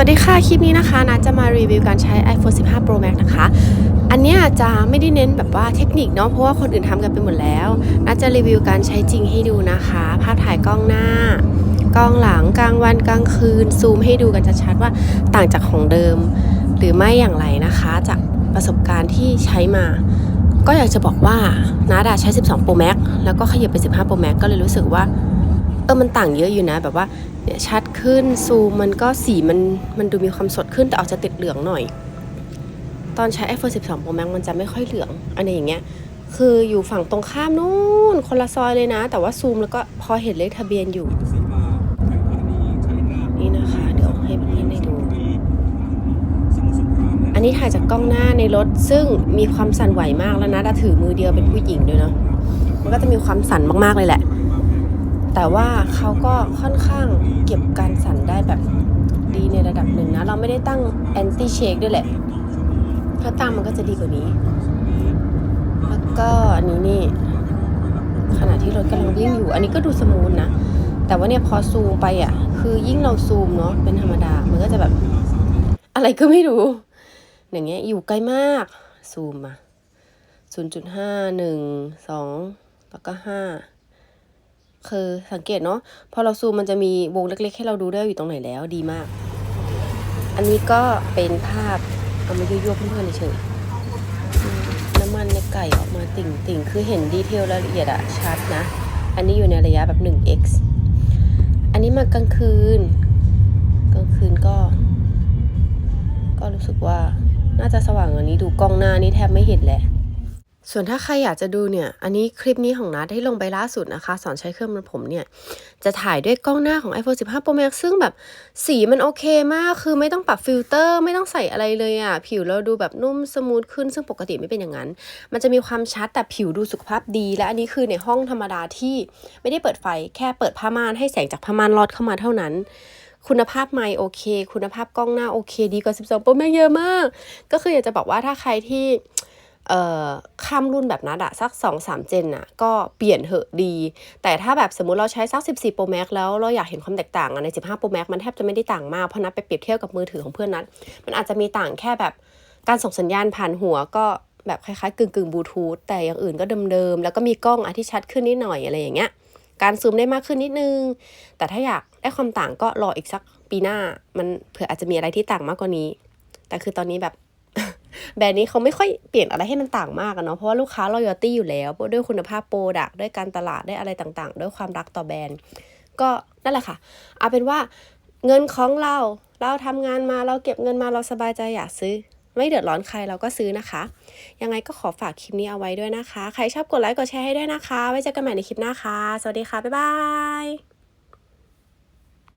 วัสดีค่ะ คลิปนี้นะคะนัดจะมารีวิวการใช้ iPhone 15 Pro Max นะคะ อันเนี้ยจะไม่ได้เน้นแบบว่าเทคนิคเนาะเพราะว่าคนอื่นทำกันไปหมดแล้วนัดจะรีวิวการใช้จริงให้ดูนะคะ ภาพถ่ายกล้องหน้ากล้องหลังกลางวันกลางคืน ซูมให้ดูกันชัดๆว่าต่างจากของเดิม หรือไม่อย่างไรนะคะ จากประสบการณ์ที่ใช้มา ก็อยากจะบอกว่านัดอะใช้ 12 Pro Max แล้วก็ขยับไป 15 Pro Max ก็เลยรู้สึกว่า เออมันต่างเยอะอยู่นะ แบบว่าเนี่ยชัดขึ้นซูมมันก็สีมันมันดูมีความสดขึ้นแต่ออกจะติดเหลืองหน่อย ตอนใช้ iPhone 12 Pro Max มันจะไม่ค่อยเหลืองอันนี้อย่างเงี้ยคืออยู่ฝั่งตรงข้ามนู่นคนละซอยเลยนะ แต่ว่าซูมแล้วก็พอเห็นเลขทะเบียนอยู่นี่นะคะ เดี๋ยวให้เพื่อนได้ดู อันนี้ถ่ายจากกล้องหน้าในรถ ซึ่งมีความสั่นไหวมากแล้วนะดาถือมือเดียวเป็นผู้หญิงด้วยเนาะมันก็จะมีความสั่นมากๆเลยแหละ แต่ว่าเขาก็ค่อนข้างเก็บการสั่นได้แบบดีในระดับหนึ่งนะ เราไม่ได้ตั้ง anti shake ด้วยแหละ ถ้าตั้งมันก็จะดีกว่านี้ แล้วก็อันนี้นี่ขณะที่รถกำลังวิ่งอยู่ อันนี้ก็ดูสมูทนะ แต่ว่าเนี่ยพอซูมไปอะ คือยิ่งเราซูมเนาะเป็นธรรมดา มันก็จะแบบ อะไรก็ไม่รู้ อย่างเงี้ยอยู่ใกล้มาก ซูมมา0.5 1 2 แล้วก็ 5 คือสังเกตเนาะพอเราซูมมันจะมีวงเล็กๆ ให้เราดูได้อยู่ตรงไหนแล้วดีมาก อันนี้ก็เป็นภาพเอามายั่วๆเพื่อนๆเฉยน้ำมันในไก่ออกมาติ่งๆ คือเห็นดีเทลรายละเอียดอะชัดนะ อันนี้อยู่ในระยะแบบ 1x อันนี้มากลางคืน กลางคืนก็ ก็รู้สึกว่าน่าจะสว่างกว่านี้ดูกล้องหน้านี่แทบไม่เห็นแหละ ส่วนถ้าใครอยากจะดูเนี่ย อันนี้คลิปนี้ของนัดที่ลงไปล่าสุดนะคะ สอนใช้เครื่องมันผมเนี่ย จะถ่ายด้วยกล้องหน้าของ iPhone 15 Pro Max ซึ่งแบบสีมันโอเคมาก คือไม่ต้องปรับฟิลเตอร์ไม่ต้องใส่อะไรเลยอะ่ะ ผิวเราดูแบบนุ่มสมูทขึ้น ซึ่งปกติไม่เป็นอย่างนั้น มันจะมีความชัดแต่ผิวดูสุขภาพดี และอันนี้คือในห้องธรรมดาที่ไม่ได้เปิดไฟแค่เปิดผ้าม่านให้แสงจากผ้าม่านลอดเข้ามาเท่านั้นคุณภาพไมค์โอเค คุณภาพกล้องหน้าโอเค ดีกว่า 12 Pro Max เยอะมาก ก็คืออยากจะบอกว่าถ้าใครที่ ข้ามรุ่นแบบนั้นอะสัก 2 3 เจนอะก็เปลี่ยนเหอะดี แต่ถ้าแบบสมมุติเราใช้สัก 14 Pro Max แล้วเราอยากเห็นความแตกต่างใน 15 Pro Max มันแทบจะไม่ได้ต่างมาก เพราะนัดไปเปรียบเทียบกับมือถือของเพื่อนนัด มันอาจจะมีต่างแค่แบบการส่งสัญญาณผ่านหัวก็แบบคล้ายๆกึ่งกึ่งบลูทูธแต่อย่างอื่นก็เดิมๆ แล้วก็มีกล้องอะที่ชัดขึ้นนิดหน่อยอะไรอย่างเงี้ย การซูมได้มากขึ้นนิดนึง แต่ถ้าอยากได้ความต่างก็รออีกสักปีหน้า มันเผื่ออาจจะมีอะไรที่ต่างมากกว่านี้ แต่คือตอนนี้แบบ แบรนด์นี้เขาไม่ค่อยเปลี่ยนอะไรให้มันต่างมากอะเนาะเพราะว่าลูกค้า loyalty อยู่แล้ว ด้วยคุณภาพโปรดักด้วยการตลาดด้วยอะไรต่างๆ ด้วยความรักต่อแบรนด์ ก็นั่นแหละค่ะเอาเป็นว่าเงินของเราเราทำงานมาเราเก็บเงินมาเราสบายใจอยากซื้อ ไม่เดือดร้อนใครเราก็ซื้อนะคะ ยังไงก็ขอฝากคลิปนี้เอาไว้ด้วยนะคะ ใครชอบกดไลค์กดแชร์ให้ด้วยนะคะ ไว้เจอกันใหม่ในคลิปหน้าค่ะ สวัสดีค่ะ บ๊ายบาย